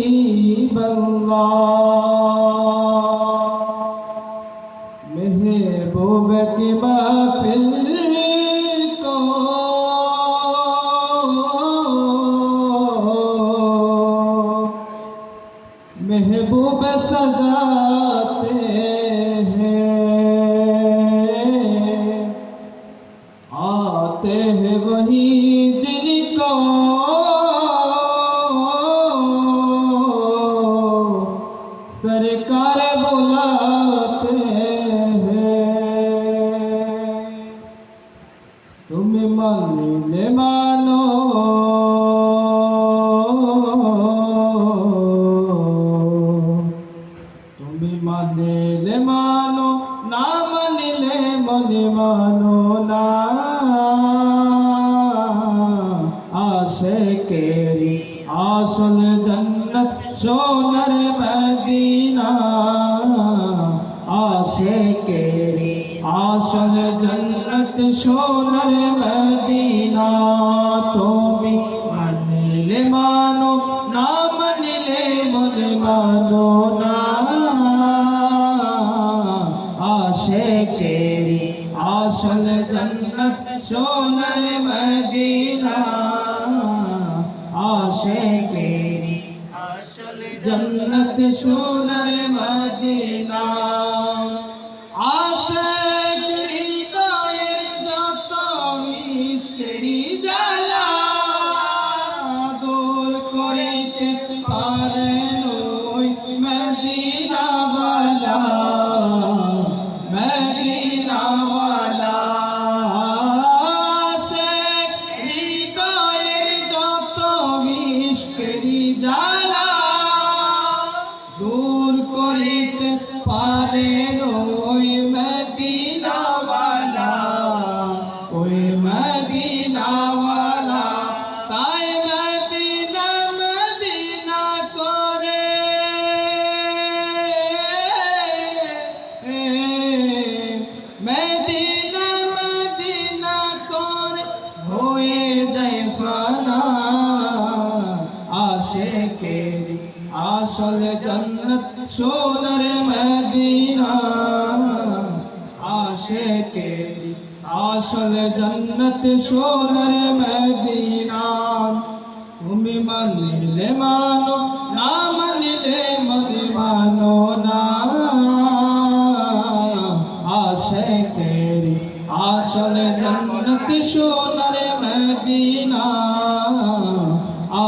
حبیب اللہ۔ محبوب کے محفل کو محبوب سجاتے ہیں۔ آتے ہیں وہی جی মন মিলে। মানো তুমি মানিলে মানো না মানিলে মনে মানো না। আসে কেরি, আসল জন্নত, সোনার মদিনা। আসে কেরি, আসল জন্নত, সোনার মদিনা। মনে না আশে কেরি আসল জন্নত সোনার মদিনা। আশে কেরি আসল জন্নত সোনার মদিনা। আশে কেরি যত মিষ্টি জ্বালা আসল জন্নত সোনার মদিনা। আশেকেরি আসল জন্নত সোনার মদিনা। তুমি মানিলে মানো, না মানিলে মনে মানো না। আশেকেরি আসল জন্নত সোনার মদিনা।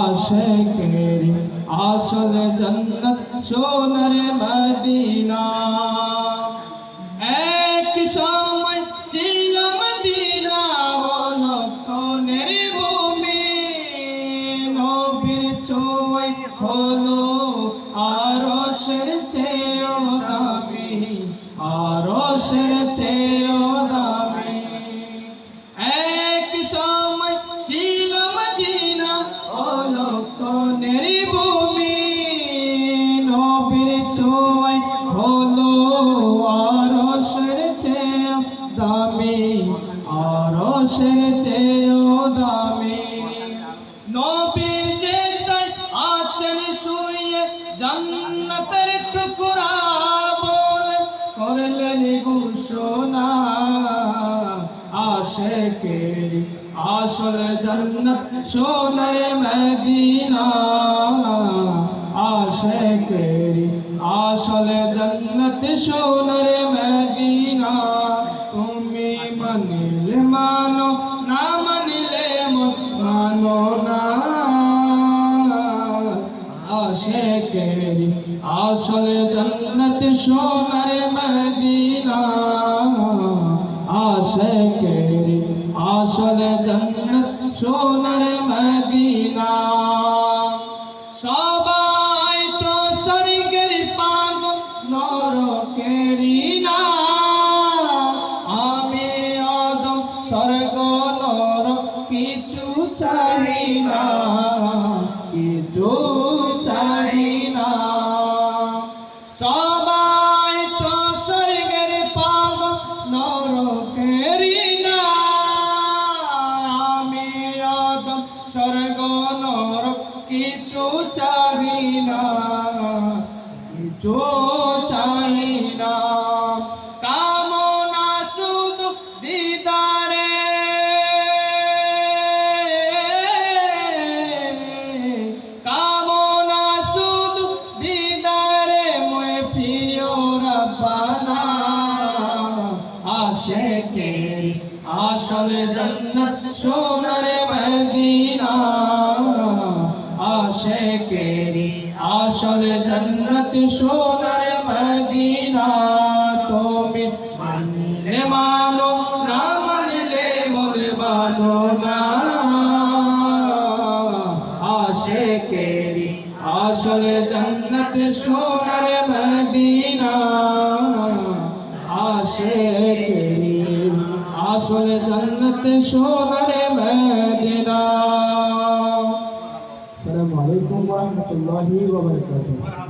আশেকেরি আসল জন্নত সোনার মদিনা। এক সময় ছিল মদিনা হলো কনের ভূমি। নবীর চোয় হলো আরশের চেয়েও দামি, আরশের চেয়েও চোয় হলো আরশের চেয়েও দামি, আরশের চেয়েও দামি। নবীর যে আছেন শুয়ে জান্নাতের টুকরা বলে করলেন ঘোষণা। আশেকেরি আসল জন্নত সোনার মদিনা। আশেকেরি আসল জন্নত সোনার মদিনা। তুমি মানিলে মানো, না মানিলে মন না। আশেকেরি আসল জন্নত সোনার মদিনা। আশেকেরি আসল জন্নত সোনার চাই না, কিছু চাই না। সবাই তো স্বর্গের পাব নরকেরি না। আমি আদম স্বর্গ নর কিছু চাই না, কিছু আসল জন্নত সোনার মদিনা। আশেকে আসল জন্নত সোনার মদিনা। তুমি মানলে মানো, না মানলে মোরে মানো না। আশেকেরি আসল জন্নত সোনার মদিনা। আশেকেরি আসল জন্নত সোনারে মদিনা আসসালামু আলাইকুম ওয়া রাহমাতুল্লাহি ওয়া বারাকাতুহু।